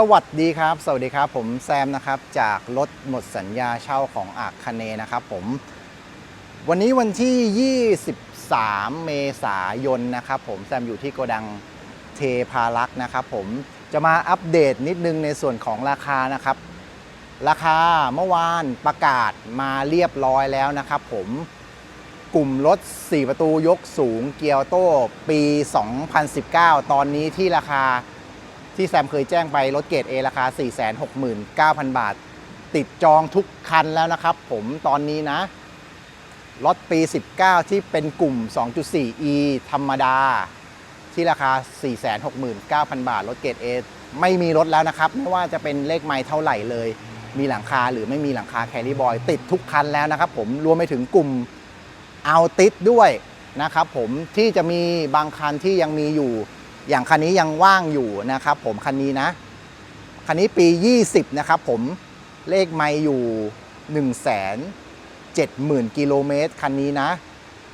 สวัสดีครับ สวัสดีครับ ผมแซมนะครับ จากรถหมดสัญญาเช่าของอาคเนนะครับผม วันนี้วันที่ 23 เมษายนนะครับผม แซมอยู่ที่โกดังเทพารักษ์นะครับผม จะมาอัปเดตนิดนึงในส่วนของราคานะครับ ราคาเมื่อวานประกาศมาเรียบร้อยแล้วนะครับผมกลุ่มรถ 4 ประตูยกสูงเกียวโต้ปี 2019 ตอนนี้ที่ราคา ที่แซมเคยแจ้งไปรถเกรด A ราคา 469,000 บาท ติดจองทุกคันแล้วนะครับ ผมตอนนี้นะรถปี 19 ที่เป็นกลุ่ม 2.4e ธรรมดา ที่ราคา 469,000 บาท รถเกรด A ไม่มีรถแล้วนะครับ ไม่ว่าจะเป็นเลขไม้เท่าไหร่เลย มีหลังคาหรือไม่มีหลังคาแคริบอย ติดทุกคันแล้วนะครับผมรวมไปถึงกลุ่มเอาติดด้วยนะครับผมที่จะมีบางคันที่ยังมีอยู่ อย่างคันนี้ยังว่างอยู่นะครับผมคันนี้นะคันนี้ปี 20 นะครับผมเลขไม่อยู่ 1 7 0 0 0 0กิโลเมตรคันนี้นะ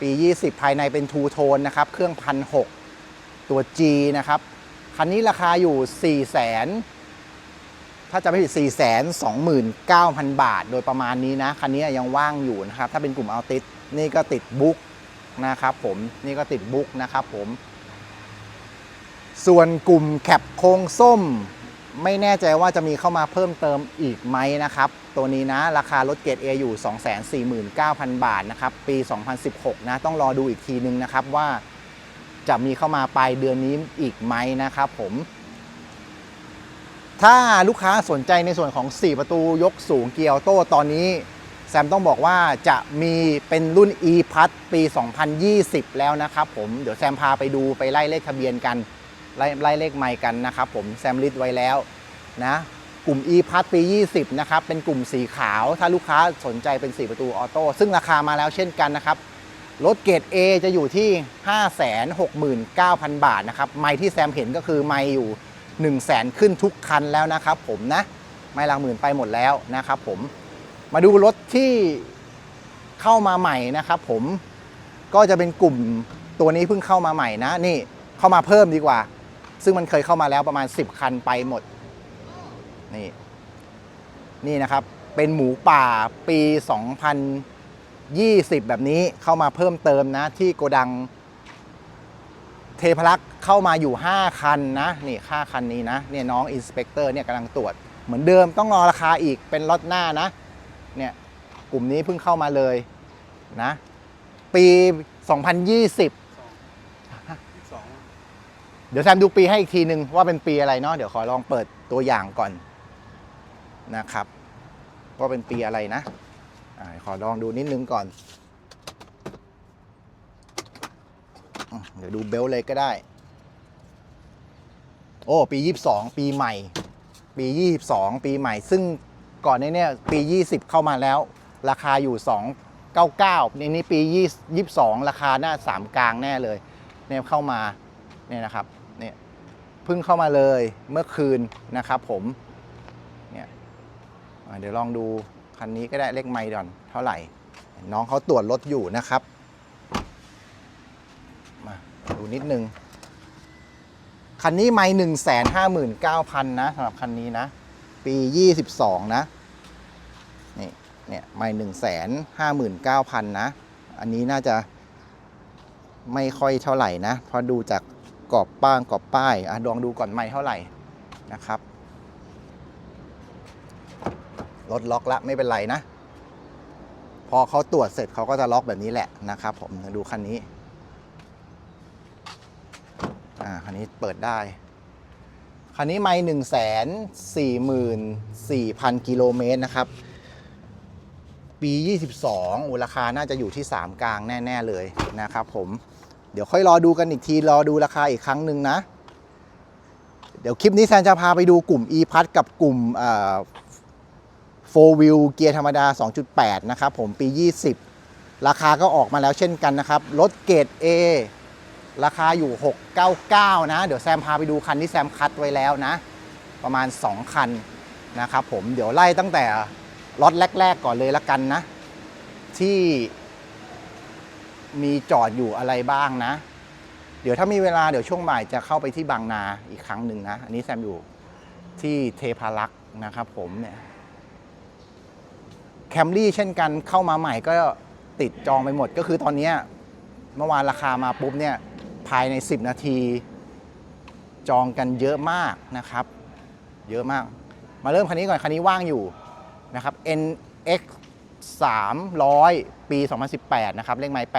ปี 20 ภายในเป็นทูโทนนะครับ เครื่องพันหตัว G นะครับ คันนี้ราคาอยู่ 4 0 0 0 0 0ถ้าจะไม่ผิด 4 2 9 0 0 0 บาท โดยประมาณนี้นะ คันนี้ยังว่างอยู่นะครับ ถ้าเป็นกลุ่มเอาติดนี่ก็ติดบุ๊กนะครับผมนี่ก็ติดบุ๊กนะครับผม ส่วนกลุ่มแคปโค้งส้ม ไม่แน่ใจว่าจะมีเข้ามาเพิ่มเติมอีกไหมนะครับ ตัวนี้นะ ราคารถเกรด A อยู่ 249,000 บาทนะครับ ปี 2016 นะ ต้องรอดูอีกทีนึงนะครับว่าจะมีเข้ามาปลายเดือนนี้อีกไหมนะครับผมถ้าลูกค้าสนใจในส่วนของ 4 ประตูยกสูงเกียร์ออโต้ตอนนี้ แซมต้องบอกว่าจะมีเป็นรุ่น e p a s ปี 2020 แล้วนะครับผม เดี๋ยวแซมพาไปดูไปไล่เลขทะเบียนกัน ไล่ไล่เลขไมค์กันนะครับผมแซมลิสต์ไว้แล้วนะกลุ่ม e p a s ปี 20 นะครับ เป็นกลุ่มสีขาว ถ้าลูกค้าสนใจเป็น 4 ประตูออโต้ ซึ่งราคามาแล้วเช่นกันนะครับ รถเกรด A จะอยู่ที่ 569,000 บาทนะครับ ไมค์ที่แซมเห็นก็คือไมค์อยู่ 1 0 0 0 0แสนขึ้นทุกคันแล้วนะครับผมนะ ไม่ลักหมื่นไปหมดแล้วนะครับผม มาดูรถที่เข้ามาใหม่นะครับผม ก็จะเป็นกลุ่มตัวนี้เพิ่งเข้ามาใหม่นะ นี่เข้ามาเพิ่มดีกว่า ซึ่งมันเคยเข้ามาแล้วประมาณ 10 คันไปหมด นี่ นี่นะครับ เป็นหมูป่าปี 2020 แบบนี้เข้ามาเพิ่มเติมนะ ที่โกดัง เทพลักษ์เข้ามาอยู่ 5 คันนะ นี่ค่าคันนี้นะ เนี่ยน้องอินสเปกเตอร์เนี่ยกำลังตรวจ เหมือนเดิมต้องรอราคาอีกเป็นล็อตหน้านะ เนี่ยกลุ่มนี้เพิ่งเข้ามาเลยนะ ปี 2020 เดี๋ยวแซมดูปีให้อีกทีนึงว่าเป็นปีอะไรเนาะเดี๋ยวขอลองเปิดตัวอย่างก่อนนะครับว่าเป็นปีอะไรนะอขอลองดูนิดนึงก่อน เดี๋ยวดูเบลเลยก็ได้ โอ้ปี 22 ปีใหม่ ปี 22 ปีใหม่ ซึ่งก่อนในเนี่ยปี 20 เข้ามาแล้ว ราคาอยู่ 299ในนี้ปี 22 ราคาหน้า 3 กลางแน่เลยเนี่ยเข้ามาเนี่ยนะครับ เนี่ยเพิ่งเข้ามาเลยเมื่อคืนนะครับผมเนี่ยเดี๋ยวลองดูคันนี้ก็ได้เลขไมล์ก่อนเท่าไหร่ น้องเขาตรวจรถอยู่นะครับ มาดูนิดนึง คันนี้ไม่หนึ่งแสนห้าหมื่นเก้าพันนะสำหรับคันนี้นะ ปียี่สิบสองนะนี่เนี่ยไม่หนึ่งแสนห้าหมื่นเก้าพันนะ อันนี้น่าจะไม่ค่อยเท่าไหร่นะเพราะดูจาก กรอบป้างกรอบป้ายอะลองดูก่อนไม่เท่าไหร่นะครับรถล็อกละไม่เป็นไรนะ พอเขาตรวจเสร็จเขาก็จะล็อกแบบนี้แหละนะครับผมดูคันนี้อ่าคันนี้เปิดได้คันนี้ไม่หนึ่งแสนสี่หมื่นสี่พันกิโลเมตรนะครับ ปี 22อูราคาน่าจะอยู่ที่ 3 กลางแน่ ๆ เลยนะครับผม เดี๋ยวค่อยรอดูกันอีกที รอดูราคาอีกครั้งหนึ่งนะ เดี๋ยวคลิปนี้แซนจะพาไปดูกลุ่ม e p a s กับกลุ่มโฟวิลเกียร์ธรรมดา 2.8 นะครับผมปี 20 ราคาก็ออกมาแล้วเช่นกันนะครับ รถเกรด A ราคาอยู่ 699 นะ เดี๋ยวแซมพาไปดูคันที่แซมคัดไว้แล้วนะ ประมาณ 2 คันนะครับผมเดี๋ยวไล่ตั้งแต่ล็อตแรก ๆ ก่อนเลยละกันนะ ที่ มีจอดอยู่อะไรบ้างนะ เดี๋ยวถ้ามีเวลาเดี๋ยวช่วงบ่ายจะเข้าไปที่บางนาอีกครั้งหนึ่งนะ อันนี้แซมอยู่ที่เทพารักษ์นะครับผมเนี่ยแคมรี่เช่นกันเข้ามาใหม่ก็ติดจองไปหมดก็คือตอนนี้เมื่อวานราคามาปุ๊บเนี่ยภายใน 10 นาที จองกันเยอะมากนะครับ เยอะมาก มาเริ่มคันนี้ก่อน คันนี้ว่างอยู่นะครับ NX 300 ปี 2018 นะครับ เลขไมล์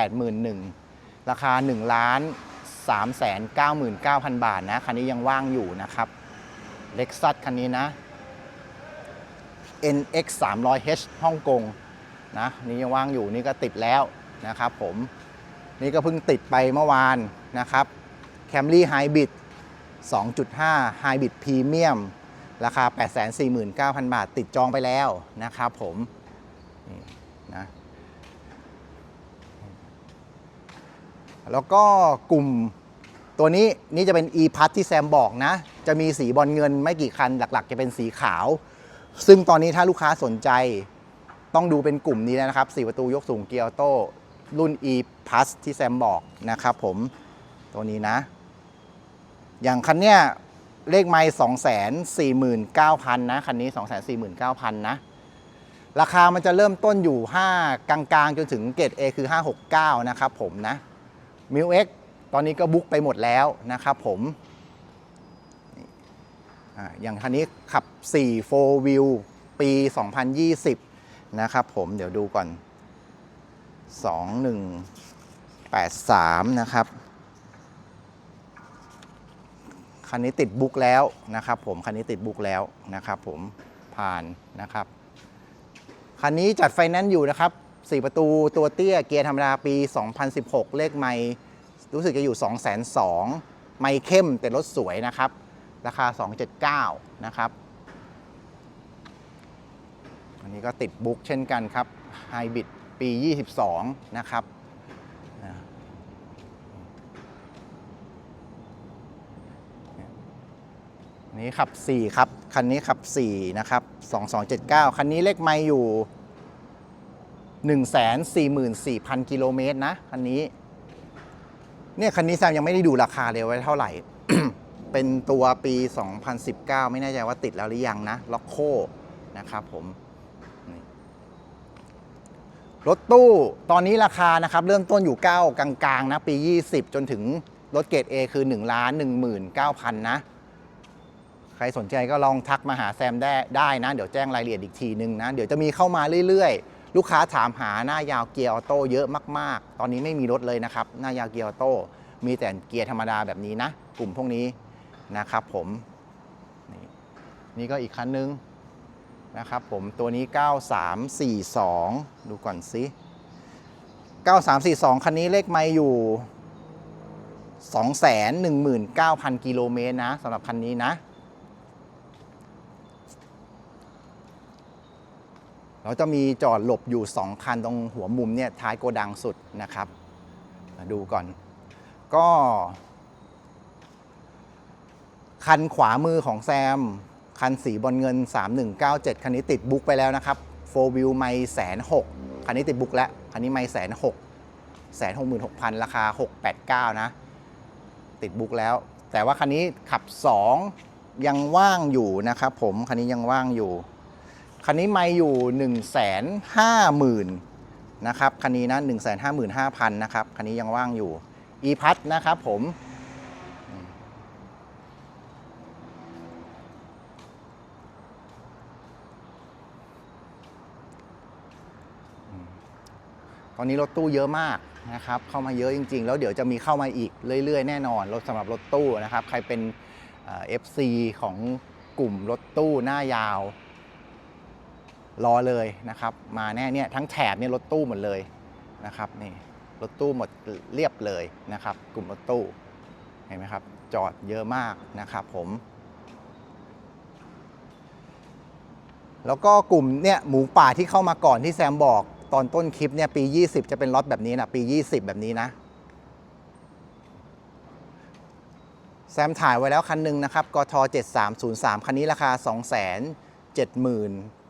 81,000 ราคา 1 ล้าน 399,000 บาทนะ คันนี้ยังว่างอยู่นะครับเล็กซัสคันนี้นะ NX 300H ฮ่องกงนะนี่ยังว่างอยู่นี่ก็ติดแล้วนะครับผมนี่ก็เพิ่งติดไปเมื่อวานนะครับ Camry Hybrid 2.5 Hybrid Premium ราคา 849,000 บาท ติดจองไปแล้วนะครับผม นี่นะแล้วก็กลุ่มตัวนี้นี่จะเป็น e p a s ที่แซมบอกนะ จะมีสีบอลเงินไม่กี่คันหลักๆ จะเป็นสีขาว ซึ่งตอนนี้ถ้าลูกค้าสนใจต้องดูเป็นกลุ่มนี้แล้วนะครับ4ประตูยกสูงเกียร์โต้รุ่น e p a s ที่แซมบอกนะครับผมตัวนี้นะ อย่างคันเนี้ยเลขไมล์2 4 9 0 0 0 นะ คันนี้ 2 4 9 0 0 0 นะ ราคามันจะเริ่มต้นอยู่ 5 กลางๆ จนถึงเกรด A คือ 569 นะครับผมนะมิวเอ็กตอนนี้ก็บุ๊กไปหมดแล้วนะครับผมอย่างคันนี้ขับ 4 4 Wheel ปี 2020 นะครับผมเดี๋ยวดูก่อน 2183 นะครับ คันนี้ติดบุ๊กแล้วนะครับผม คันนี้ติดบุ๊กแล้วนะครับผมผ่านนะครับ คันนี้จัดไฟแนนซ์อยู่นะครับ 4 ประตูตัวเตี้ยเกียร์ธรรมดาปี 2016 เลขไม่รู้สึกจะอยู่ 2 2 0 0 0ไม่เข้มแต่รถสวยนะครับ ราคา 279 นะครับ อันนี้ก็ติดบุ๊กเช่นกันครับไฮบริดปี 22 นะครับอ่าอันนี้ขับ 4 ครับ คันนี้ขับ 4 นะครับ 2279 คันนี้เลขไม่อยู่ 144,000 กิโลเมตรนะคันนี้ เนี่ยคันนี้แซมยังไม่ได้ดูราคาเลยไว้เท่าไหร่ เป็นตัวปี 2019 ไม่แน่ใจว่าติดแล้วหรือยังนะล็อกโคนะครับผมรถตู้ตอนนี้ราคานะครับเริ่มต้นอยู่ 9 กลางๆนะปี 20 จนถึงรถเกรด A คือ1ล้าน19,000 นะ ใครสนใจก็ลองทักมาหาแซมได้ได้นะ เดี๋ยวแจ้งรายละเอียดอีกทีนึงนะ เดี๋ยวจะมีเข้ามาเรื่อยๆ ลูกค้าถามหาหน้ายาวเกียร์ออโต้เยอะมากๆ ตอนนี้ไม่มีรถเลยนะครับ หน้ายาวเกียร์ออโต้มีแต่เกียร์ธรรมดาแบบนี้นะ กลุ่มพวกนี้นะครับผมนี่นี่ก็อีกคันนึงนะครับผมตัวนี้ 9342 ดูก่อนสิ9342 คันนี้เลขไม่อยู่ 219,000 กิโลเมตรนะสำหรับคันนี้นะ เราจะมีจอดหลบอยู่ 2 คันตรงหัวมุมเนี่ยท้ายโกดังสุดนะครับ มาดูก่อน ก็ คันขวามือของแซม คันสีบอลเงิน 3197 คันนี้ติดบุ๊กไปแล้วนะครับโฟวิวไม่แสนหกคันนี้ติดบุ๊กแล้ว คันนี้ไม่แสนหกแสนหกหมื่นหกพันราคา 689 นะ ติดบุ๊กแล้ว แต่ว่าคันนี้ขับ 2 ยังว่างอยู่นะครับผม คันนี้ยังว่างอยู่ คันนี้ไม่อยู่ 1 5 0 0 0 0นะครับ คันนี้นะ 1 5 5 0 0 0นะครับ คันนี้ยังว่างอยู่ e พัทนะครับผม ตอนนี้รถตู้เยอะมากนะครับ เข้ามาเยอะจริง ๆ แล้วเดี๋ยวจะมีเข้ามาอีกเรื่อย ๆ แน่นอน รถสำหรับรถตู้นะครับ ใครเป็นเอฟซีของกลุ่มรถตู้หน้ายาว รอเลยนะครับมาแน่เนี่ยทั้งแถบเนี่ยรถตู้หมดเลยนะครับนี่รถตู้หมดเรียบเลยนะครับ กลุ่มรถตู้เห็นไหมครับ จอดเยอะมากนะครับผม แล้วก็กลุ่มเนี่ยหมูป่าที่เข้ามาก่อนที่แซมบอกตอนต้นคลิปเนี่ยปี 20 จะเป็นล็อตแบบนี้นะปี 20 แบบนี้นะ แซมถ่ายไว้แล้วคันหนึ่งนะครับกท7303 คันนี้ราคา 2 7 0 0 0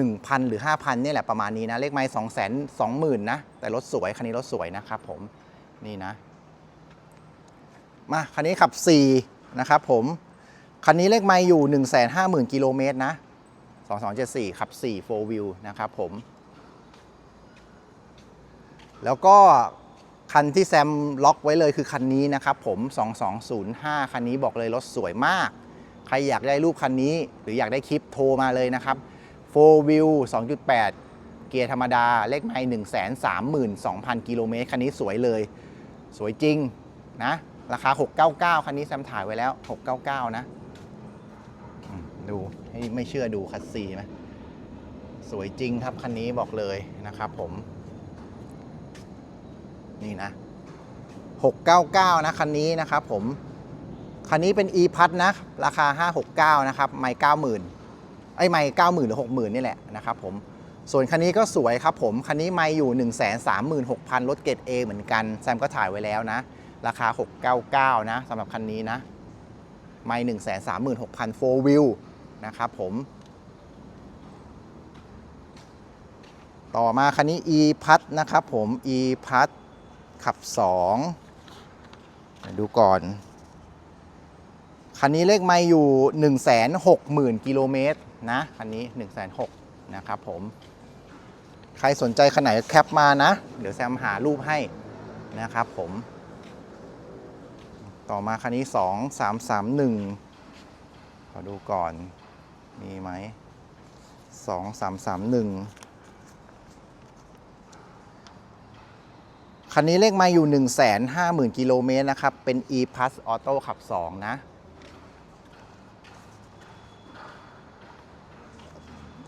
1,000 หรือ 5,000เนี่ยแหละประมาณนี้นะ เลขไม้2 2 0 0 0 0 นะ แต่รถสวย คันนี้รถสวยนะครับผม นี่นะ มา คันนี้ขับ 4 นะครับผม คันนี้เลขไมล์อยู่ 150,000กิโลเมตรนะ 2274 ขับ 4 4 wheel นะครับผม แล้วก็คันที่แซมล็อกไว้เลยคือคันนี้นะครับผม 2205 คันนี้บอกเลยรถสวยมาก ใครอยากได้รูปคันนี้ หรืออยากได้คลิปโทรมาเลยนะครับ 4 wheel 2.8 เกียร์ธรรมดา เลขไมล์132,000 กิโลเมตร คันนี้สวยเลย สวยจริงนะ ราคา 699 คันนี้แซมถ่ายไว้แล้ว 699 นะ ดูให้ไม่เชื่อดูคัสซีไหมสวยจริงครับ คันนี้บอกเลยนะครับผม นี่นะ 699 นะ คันนี้นะครับผม คันนี้เป็น e พัทนะ ราคา 569 นะครับ ไม่90,000 ไอ้ไม่90,000หรือ60,000นี่แหละนะครับผมส่วนคันนี้ก็สวยครับผม คันนี้ไม่อยู่ 136,000 รถเกรด A เหมือนกัน แซมก็ถ่ายไว้แล้วนะ ราคา 699 นะสำหรับคันนี้นะ ไม่ 136,000 4 wheel นะครับผม ต่อมาคันนี้ e พัทนะครับผม e พัทขับ 2 ดูก่อน คันนี้เลขไม่อยู่ 160,000 กิโลเมตร นะคันนี้ 160,000นะครับผมใครสนใจคันไหนแคปมานะ เดี๋ยวแซมหารูปให้นะครับผม ต่อมาคันนี้ 2331 ขอดูก่อน มีไหม 2331คันนี้เลขมาอยู่ 150,000 กิโลเมตรนะครับ เป็น e plus auto ขับ 2 นะ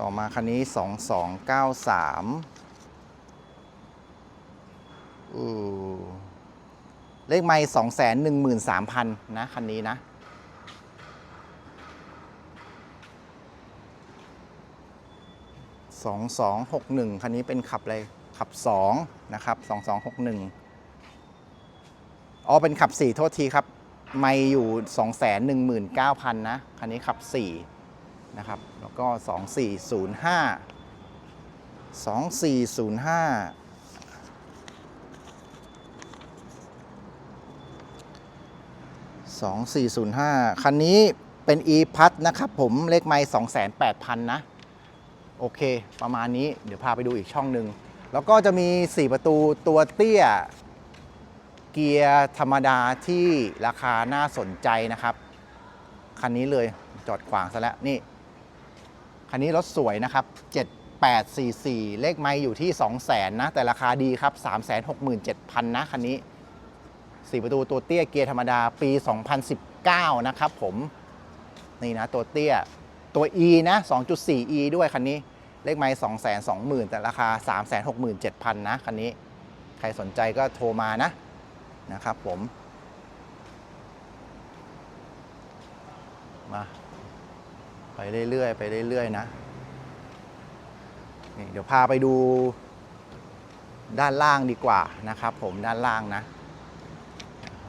ต่อมาคันนี้ 2293อือเลขไม่สองแสนหนึ่งหมื่นสามพันนะคันนี้นะสองสองหกหนึ่งคันนี้เป็นขับอะไรขับสองนะครับสองสองหกหนึ่งอ๋อเป็นขับสี่โทษทีครับ ไม่อยู่สองแสนหนึ่งหมื่นเก้าพันนะ คันนี้ขับสี่ นะครับ แล้วก็ 2405 2405 2405 คันนี้เป็น e พัทนะครับผมเลขไม่28,000 นะ โอเค ประมาณนี้เดี๋ยวพาไปดูอีกช่องหนึ่ง แล้วก็จะมี 4 ประตูตัวเตี้ย เกียร์ธรรมดาที่ราคาน่าสนใจนะครับ คันนี้เลยจอดขวางซะแล้วนี่ คันนี้รถสวยนะครับ7844 เลขไม่อยู่ที่ 200,000นะ แต่ราคาดีครับ 367,000 นะคันนี้ 4 ประตูตัวเตี้ยเกียร์ธรรมดาปี 2019 นะครับผม นี่นะตัวเตี้ยตัว E นะ 2.4 E ด้วยคันนี้ เลขไม้220,000 แต่ราคา 367,000 นะคันนี้ ใครสนใจก็โทรมานะนะครับผม มา ไปเรื่อยๆไปเรื่อยๆนะนี่เดี๋ยวพาไปดูด้านล่างดีกว่านะครับ ผมด้านล่างนะ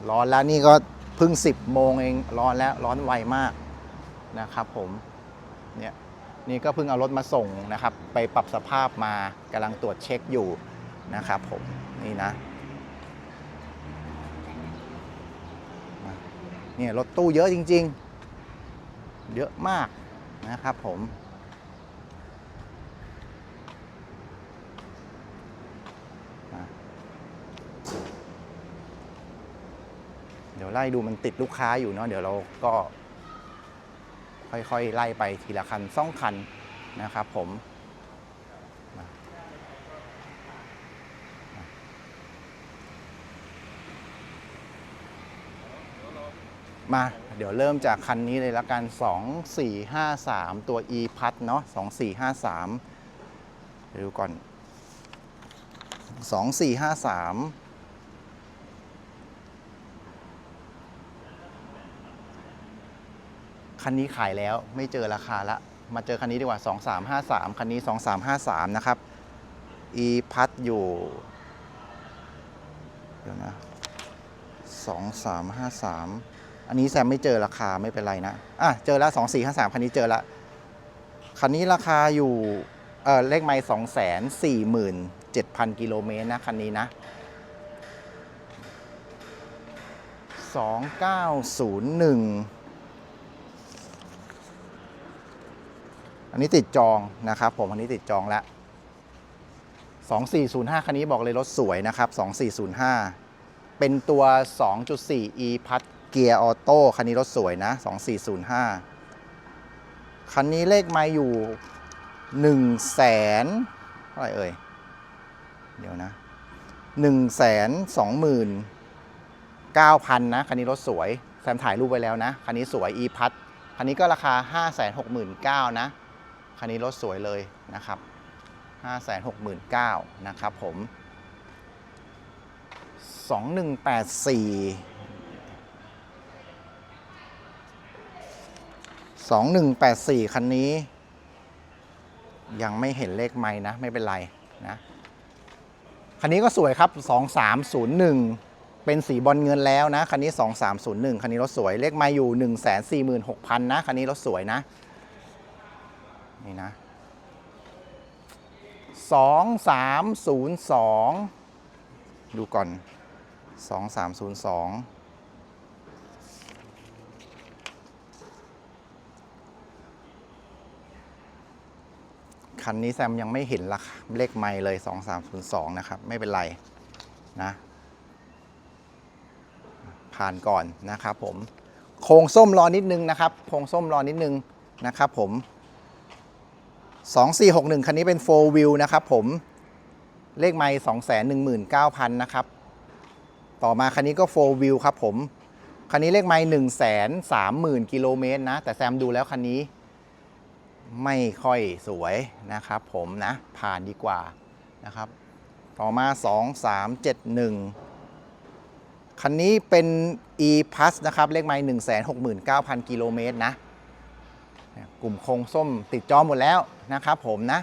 ร้อนแล้วนี่ก็เพิ่ง 10 โมงเองร้อนแล้วร้อนไวมากนะครับผมเนี่ยนี่ก็เพิ่งเอารถมาส่งนะครับ ไปปรับสภาพมากำลังตรวจเช็คอยู่นะครับผมนี่นะเนี่ยรถตู้เยอะจริง ๆ เยอะมาก นะครับผม เดี๋ยวไล่ดูมันติดลูกค้าอยู่เนาะเดี๋ยวเราก็ ค่อยๆ ไล่ไปทีละคันซ่องคันนะครับผม มาเดี๋ยวเริ่มจากคันนี้เลยละกัน 2 4 5 3 ตัว e พัดเนาะ2 4 5 3เดี๋ยวดูก่อน 2 4 5 3คันนี้ขายแล้วไม่เจอราคาละ มาเจอคันนี้ดีกว่า 2353 คันนี้ 2353 นะครับ e พัดอยู่ เดี๋ยวนะ 2353 อันนี้แซมไม่เจอราคาไม่เป็นไรนะ อะ เจอแล้ว2453คันนี้เจอแล้วคันนี้ราคาอยู่ เออเลขไม่247,000กิโลเมตรนะ คันนี้นะ2901อันนี้ติดจองนะครับผม อันนี้ติดจองแล้ว2405 คันนี้บอกเลยรถสวยนะครับ 2405 เป็นตัว 2.4 e พัด เกียร์ออโต้คันนี้รถสวยนะ 2405 คันนี้เลขไมาอยู่1แสนเท่าไหร่เอ่ย เดี๋ยวนะ 1 2 9 0 0 0 นะ คันนี้รถสวย แซมถ่ายรูปไว้แล้วนะ คันนี้สวย e พัดคันนี้ก็ราคา 569,000นะ คันนี้รถสวยเลยนะครับ 569,000นะครับผม 2184 2184 คันนี้ ยังไม่เห็นเลขไม้นะ ไม่เป็นไรนะ คันนี้ก็สวยครับ 2301 เป็นสีบอลเงินแล้วนะ คันนี้ 2301 คันนี้รถสวย เลขไม้อยู่ 146,000 นะ คันนี้รถสวยนะ นี่นะ 2302 ดูก่อน 2302 คันนี้แซมยังไม่เห็นราคาเลขไม่เลย 2302 นะครับ ไม่เป็นไรนะ ผ่านก่อนนะครับผม โค้งส้มรอนิดนึงนะครับ โค้งส้มรอนิดนึงนะครับผม 2461 คันนี้เป็น 4 wheel นะครับผม เลขไม่219,000 นะครับ ต่อมาคันนี้ก็ 4 wheel ครับผม คันนี้เลขไม่130,000 กิโลเมตรนะ แต่แซมดูแล้วคันนี้ ไม่ค่อยสวยนะครับ ผมนะผ่านดีกว่านะครับ ต่อมา 2371 คันนี้เป็น e plus นะครับเลขไม้169,000 กิโลเมตรนะ กลุ่มโครงส้มติดจอหมดแล้วนะครับผมนะ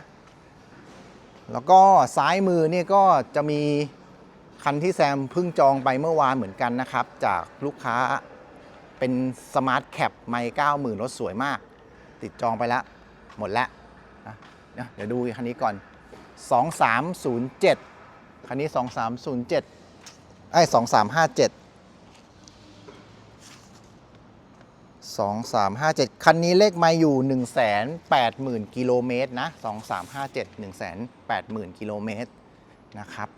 แล้วก็ซ้ายมือนี่ก็จะมีคันที่แซมเพิ่งจองไปเมื่อวานเหมือนกันนะครับ จากลูกค้าเป็นสมาร์ทแคปไม่เก้าหมื่นรถสวยมาก ติดจองไปแล้ว หมดล้วนะเดี๋ยวดูคันนี้ก่อน 2307 คันนี้ 2307 ไอ้ 2357 2357 คันนี้เลขไมาอยู่ 180,000 กิโลเมตรนะ 2357 180,000 กิโลเมตรนะครับ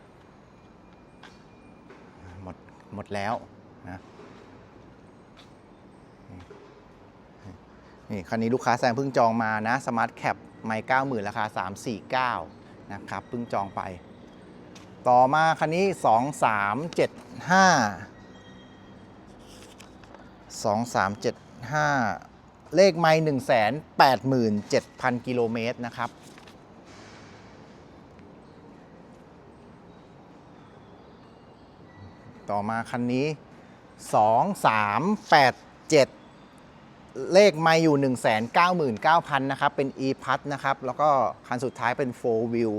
หมด หมดแล้ว นี่คันนี้ลูกค้าแซงเพิ่งจองมานะสมาร์ทแคปไม่90,000ราคา 349 นะครับเพิ่งจองไป ต่อมาคันนี้ 2375 2375 เลขไม่1 8 7 0 0 กิโลเมตรนะครับต่อมาคันนี้ 2387 เลขไม่อยู่ 199,000 นะครับ เป็น e p a s นะครับ แล้วก็คันสุดท้ายเป็น 4 wheel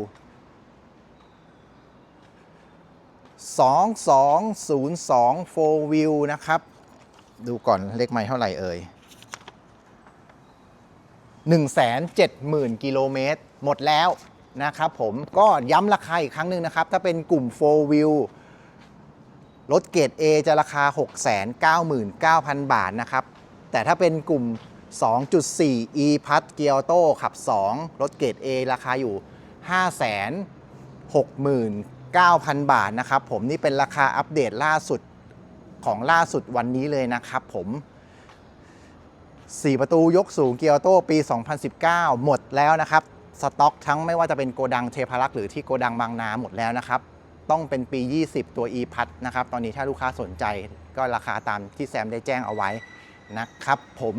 2202 4 wheel นะครับ ดูก่อนเลขไม่เท่าไหร่เอ่ย170,000 กิโลเมตร หมดแล้วนะครับผมก็ย้ำราคาอีกครั้งหนึ่งนะครับ ถ้าเป็นกลุ่ม 4 wheel รถเกรด A จะราคา 699,000 บาทนะครับ แต่ถ้าเป็นกลุ่ม 2.4 e p a s เกียร์โต้ขับ 2 รถเกรด A ราคาอยู่ 569,000 บาทนะครับผมนี่เป็นราคาอัปเดตล่าสุดของล่าสุดวันนี้เลยนะครับผม4 ประตูยกสูงเกียร์โต้ปี 2019 หมดแล้วนะครับ สต็อกทั้งไม่ว่าจะเป็นโกดังเทพารักษ์หรือที่โกดังบางนาหมดแล้วนะครับ ต้องเป็นปี 20 ตัว e p a s นะครับ ตอนนี้ถ้าลูกค้าสนใจก็ราคาตามที่แซมได้แจ้งเอาไว้ นะครับผม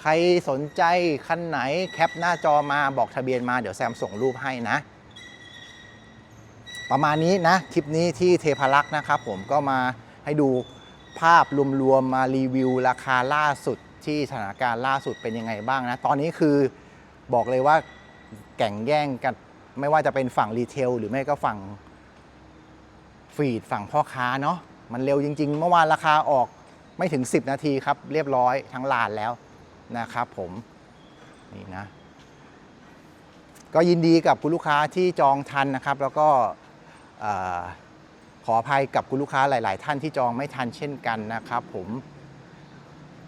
ใครสนใจคันไหนแคปหน้าจอมาบอกทะเบียนมาเดี๋ยวแซมส่งรูปให้นะ ประมาณนี้นะ คลิปนี้ที่เทพารักษ์นะครับผมก็มาให้ดูภาพรวมๆมารีวิวราคาล่าสุดที่สถานการณ์ล่าสุดเป็นยังไงบ้างนะ ตอนนี้คือบอกเลยว่าแก่งแย่งกันไม่ว่าจะเป็นฝั่งรีเทลหรือไม่ก็ฝั่งฟีดฝั่งพ่อค้าเนาะมันเร็วจริง ๆ เมื่อวานราคาออก ไม่ถึง 10 นาทีครับ เรียบร้อยทั้งลานแล้วนะครับผม นี่นะ ก็ยินดีกับคุณลูกค้าที่จองทันนะครับ แล้วก็ขออภัยกับคุณลูกค้าหลาย ๆ ท่านที่จองไม่ทันเช่นกันนะครับผม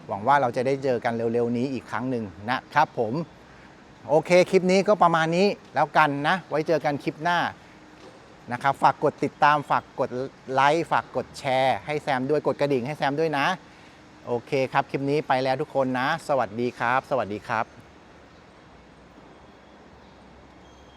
หวังว่าเราจะได้เจอกันเร็ว ๆ นี้อีกครั้งหนึ่งนะครับผม โอเคคลิปนี้ก็ประมาณนี้แล้วกันนะ ไว้เจอกันคลิปหน้า นะครับ ฝากกดติดตามฝากกดไลค์ฝากกดแชร์ ให้แซมด้วยกดกระดิ่งให้แซมด้วยนะ โอเคครับ คลิปนี้ไปแล้วทุกคนนะ สวัสดีครับ สวัสดีครับ